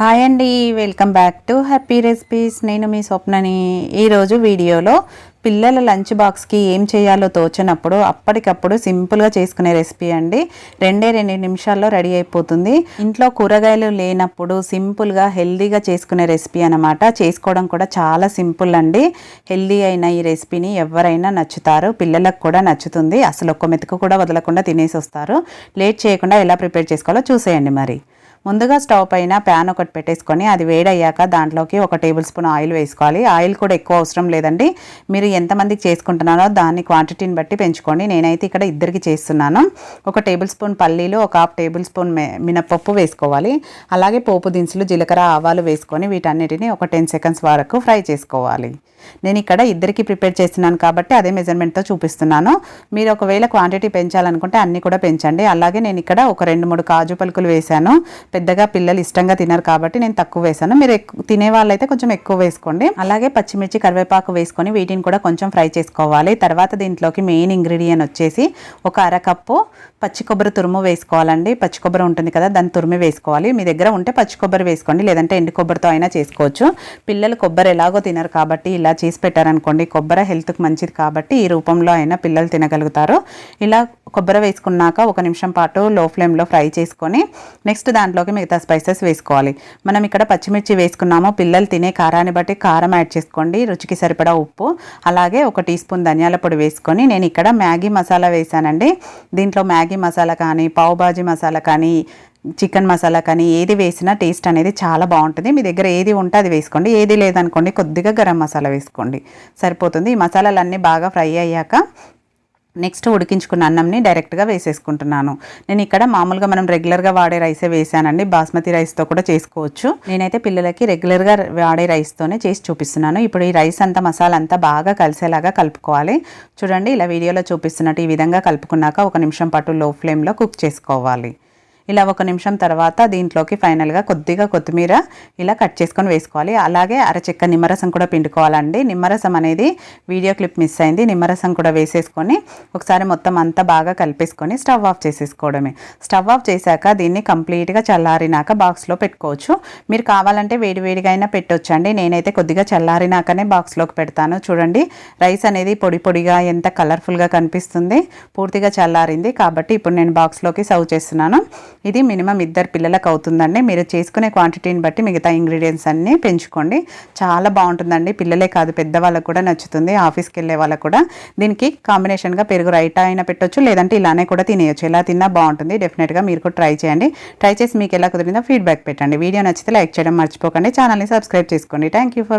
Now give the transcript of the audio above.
Hi అండి welcome back to happy recipes నేను మీ స్వప్నని ఈరోజు వీడియోలో పిల్లల లంచ్ బాక్స్కి ఏం చేయాలో తోచినప్పుడు అప్పటికప్పుడు సింపుల్గా చేసుకునే రెసిపీ అండి. రెండే రెండు నిమిషాల్లో రెడీ అయిపోతుంది. ఇంట్లో కూరగాయలు లేనప్పుడు సింపుల్గా హెల్దీగా చేసుకునే రెసిపీ అనమాట చేసుకోవడం కూడా చాలా సింపుల్ అండి. హెల్దీ అయిన ఈ రెసిపీని ఎవరైనా నచ్చుతారు. పిల్లలకు కూడా నచ్చుతుంది. అసలు ఒక్క మెతుకు కూడా వదలకుండా తినేసి వస్తారు. లేట్ చేయకుండా ఎలా ప్రిపేర్ చేసుకోవాలో చూసేయండి మరి. ముందుగా స్టవ్ పైన ప్యాన్ ఒకటి పెట్టేసుకొని అది వేడయ్యాక దాంట్లోకి ఒక టేబుల్ స్పూన్ ఆయిల్ వేసుకోవాలి. ఆయిల్ కూడా ఎక్కువ అవసరం లేదండి. మీరు ఎంతమందికి చేసుకుంటున్నారో దాన్ని క్వాంటిటీని బట్టి పెంచుకోండి. నేనైతే ఇక్కడ ఇద్దరికి చేస్తున్నాను. ఒక టేబుల్ స్పూన్ పల్లీలు ఒక హాఫ్ టేబుల్ స్పూన్ మినపప్పు వేసుకోవాలి. అలాగే పోపు దినుసులు జీలకర్ర ఆవాలు వేసుకొని వీటన్నిటిని ఒక టెన్ సెకండ్స్ వరకు ఫ్రై చేసుకోవాలి. నేను ఇక్కడ ఇద్దరికి ప్రిపేర్ చేస్తున్నాను కాబట్టి అదే మెజర్మెంట్తో చూపిస్తున్నాను. మీరు ఒకవేళ క్వాంటిటీ పెంచాలనుకుంటే అన్నీ కూడా పెంచండి. అలాగే నేను ఇక్కడ ఒక రెండు మూడు కాజు పలుకులు వేశాను. పెద్దగా పిల్లలు ఇష్టంగా తినరు కాబట్టి నేను తక్కువ వేసాను. మీరు తినే వాళ్ళైతే కొంచెం ఎక్కువ వేసుకోండి. అలాగే పచ్చిమిర్చి కరివేపాకు వేసుకొని వీటిని కూడా కొంచెం ఫ్రై చేసుకోవాలి. తర్వాత దీంట్లోకి మెయిన్ ఇంగ్రీడియంట్ వచ్చేసి ఒక అరకప్పు పచ్చి కొబ్బరి తురుము వేసుకోవాలండి. పచ్చి కొబ్బరి ఉంటుంది కదా దాన్ని తురిమి వేసుకోవాలి. మీ దగ్గర ఉంటే పచ్చి కొబ్బరి వేసుకోండి లేదంటే ఎండు కొబ్బరితో అయినా చేసుకోవచ్చు. పిల్లలు కొబ్బరి ఎలాగో తినరు కాబట్టి ఇలా చేసి పెట్టారనుకోండి కొబ్బరి హెల్త్కి మంచిది కాబట్టి ఈ రూపంలో అయినా పిల్లలు తినగలుగుతారు. ఇలా కొబ్బరి వేసుకున్నాక ఒక నిమిషం పాటు లో ఫ్లేమ్లో ఫ్రై చేసుకొని నెక్స్ట్ దాంట్లో దాంట్లోకి మిగతా స్పైసెస్ వేసుకోవాలి. మనం ఇక్కడ పచ్చిమిర్చి వేసుకున్నాము. పిల్లలు తినే కారాన్ని బట్టి కారం యాడ్ చేసుకోండి. రుచికి సరిపడా ఉప్పు. అలాగే ఒక టీ స్పూన్ ధనియాల పొడి వేసుకొని నేను ఇక్కడ మ్యాగీ మసాలా వేసానండి. దీంట్లో మ్యాగీ మసాలా కానీ పావుబాజీ మసాలా కానీ చికెన్ మసాలా కానీ ఏది వేసినా టేస్ట్ అనేది చాలా బాగుంటుంది. మీ దగ్గర ఏది ఉంటే అది వేసుకోండి. ఏది లేదనుకోండి కొద్దిగా గరం మసాలా వేసుకోండి. సరిపోతుంది. ఈ మసాలాలన్నీ బాగా ఫ్రై అయ్యాక నెక్స్ట్ ఉడికించుకున్న అన్నంని డైరెక్ట్గా వేసేసుకుంటున్నాను. నేను ఇక్కడ మామూలుగా మనం రెగ్యులర్గా వాడే రైసే వేసానండి. బాస్మతి రైస్తో కూడా చేసుకోవచ్చు. నేనైతే పిల్లలకి రెగ్యులర్గా వాడే రైస్తోనే చేసి చూపిస్తున్నాను. ఇప్పుడు ఈ రైస్ అంతా మసాలా అంతా బాగా కలిసేలాగా కలుపుకోవాలి. చూడండి ఇలా వీడియోలో చూపిస్తున్నట్టు ఈ విధంగా కలుపుకున్నాక ఒక నిమిషం పాటు లో ఫ్లేమ్లో కుక్ చేసుకోవాలి. ఇలా ఒక నిమిషం తర్వాత దీంట్లోకి ఫైనల్గా కొద్దిగా కొత్తిమీర ఇలా కట్ చేసుకొని వేసుకోవాలి. అలాగే అరచెక్క నిమ్మరసం కూడా పిండుకోవాలండి. నిమ్మరసం అనేది వీడియో క్లిప్ మిస్ అయింది. నిమ్మరసం కూడా వేసేసుకొని ఒకసారి మొత్తం అంతా బాగా కలిపేసుకొని స్టవ్ ఆఫ్ చేసేసుకోవడమే. స్టవ్ ఆఫ్ చేశాక దీన్ని కంప్లీట్గా చల్లారినాక బాక్స్లో పెట్టుకోవచ్చు. మీరు కావాలంటే వేడివేడిగా అయినా పెట్టొచ్చండి. నేనైతే కొద్దిగా చల్లారినాకనే బాక్స్లోకి పెడతాను. చూడండి రైస్ అనేది పొడి పొడిగా ఎంత కలర్ఫుల్గా కనిపిస్తుంది. పూర్తిగా చల్లారింది కాబట్టి ఇప్పుడు నేను బాక్స్లోకి సర్వ్ చేస్తున్నాను. ఇది మినిమం ఇద్దరు పిల్లలకు అవుతుందండి. మీరు చేసుకునే క్వాంటిటీని బట్టి మిగతా ఇంగ్రీడియంట్స్ అన్నీ పెంచుకోండి. చాలా బాగుంటుందండి. పిల్లలే కాదు పెద్దవాళ్ళకు కూడా నచ్చుతుంది. ఆఫీస్కి వెళ్ళే వాళ్ళకు కూడా. దీనికి కాంబినేషన్గా పెరుగు రైటా అయినా పెట్టొచ్చు లేదంటే ఇలానే కూడా తినేయచ్చు. ఎలా తిన్నా బాగుంటుంది. డెఫినెట్గా మీరు కూడా ట్రై చేయండి. ట్రై చేసి మీకు ఎలా కుదిరిందో ఫీడ్బ్యాక్ పెట్టండి. వీడియో నచ్చితే లైక్ చేయడం మర్చిపోకండి. ఛానల్ని సబ్స్క్రైబ్ చేసుకోండి. Thank for